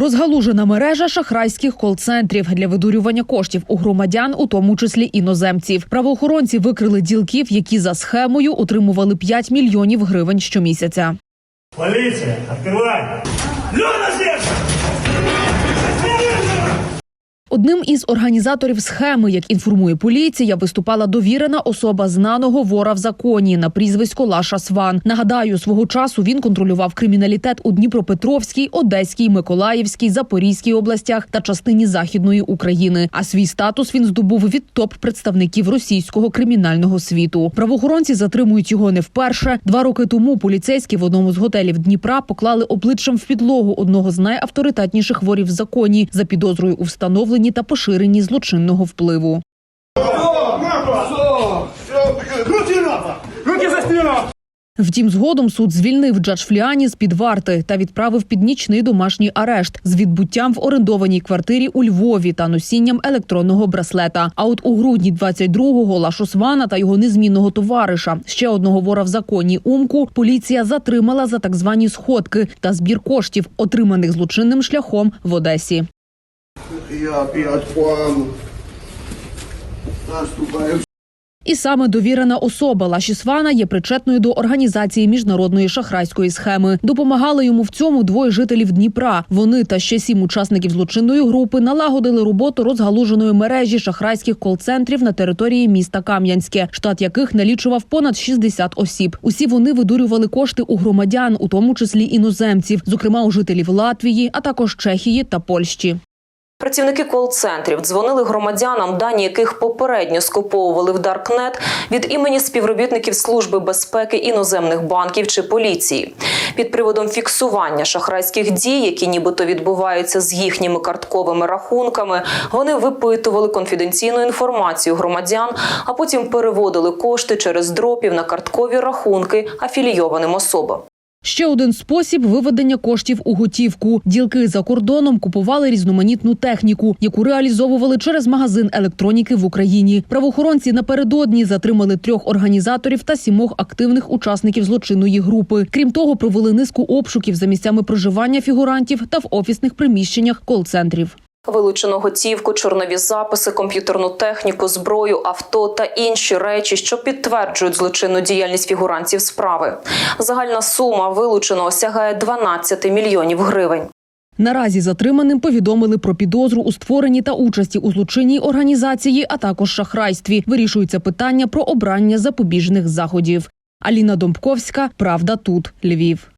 Розгалужена мережа шахрайських кол-центрів для видурювання коштів у громадян, у тому числі іноземців. Правоохоронці викрили ділків, які за схемою отримували 5 мільйонів гривень щомісяця. Поліція відкривай! Лёна Одним із організаторів схеми, як інформує поліція, виступала довірена особа знаного вора в законі на прізвисько Лаша Сван. Нагадаю, свого часу він контролював криміналітет у Дніпропетровській, Одеській, Миколаївській, Запорізькій областях та частині західної України. А свій статус він здобув від топ-представників російського кримінального світу. Правоохоронці затримують його не вперше. Два роки тому поліцейські в одному з готелів Дніпра поклали обличчям в підлогу одного з найавторитетніших ворів в законі за підозрою у встановленні та поширенні злочинного впливу. Втім, згодом суд звільнив Джадж Фліані з під варти та відправив під нічний домашній арешт з відбуттям в орендованій квартирі у Львові та носінням електронного браслета. А от у грудні 22-го Лашу Свана та його незмінного товариша, ще одного вора в законі Умку, поліція затримала за так звані сходки та збір коштів, отриманих злочинним шляхом в Одесі. Я к вам наступаю. І саме довірена особа Лаші Свана є причетною до організації міжнародної шахрайської схеми. Допомагали йому в цьому двоє жителів Дніпра. Вони та ще сім учасників злочинної групи налагодили роботу розгалуженої мережі шахрайських кол-центрів на території міста Кам'янське, штат яких налічував понад 60 осіб. Усі вони видурювали кошти у громадян, у тому числі іноземців, зокрема у жителів Латвії, а також Чехії та Польщі. Працівники кол-центрів дзвонили громадянам, дані яких попередньо скуповували в Даркнет від імені співробітників Служби безпеки іноземних банків чи поліції. Під приводом фіксування шахрайських дій, які нібито відбуваються з їхніми картковими рахунками, вони випитували конфіденційну інформацію громадян, а потім переводили кошти через дропів на карткові рахунки афілійованим особам. Ще один спосіб виведення коштів у готівку. Ділки за кордоном купували різноманітну техніку, яку реалізовували через магазин електроніки в Україні. Правоохоронці напередодні затримали трьох організаторів та сімох активних учасників злочинної групи. Крім того, провели низку обшуків за місцями проживання фігурантів та в офісних приміщеннях кол-центрів. Вилучено готівку, чорнові записи, комп'ютерну техніку, зброю, авто та інші речі, що підтверджують злочинну діяльність фігурантів справи. Загальна сума вилученого сягає 12 мільйонів гривень. Наразі затриманим повідомили про підозру у створенні та участі у злочинній організації, а також шахрайстві. Вирішується питання про обрання запобіжних заходів. Аліна Домбковська, Правда тут, Львів.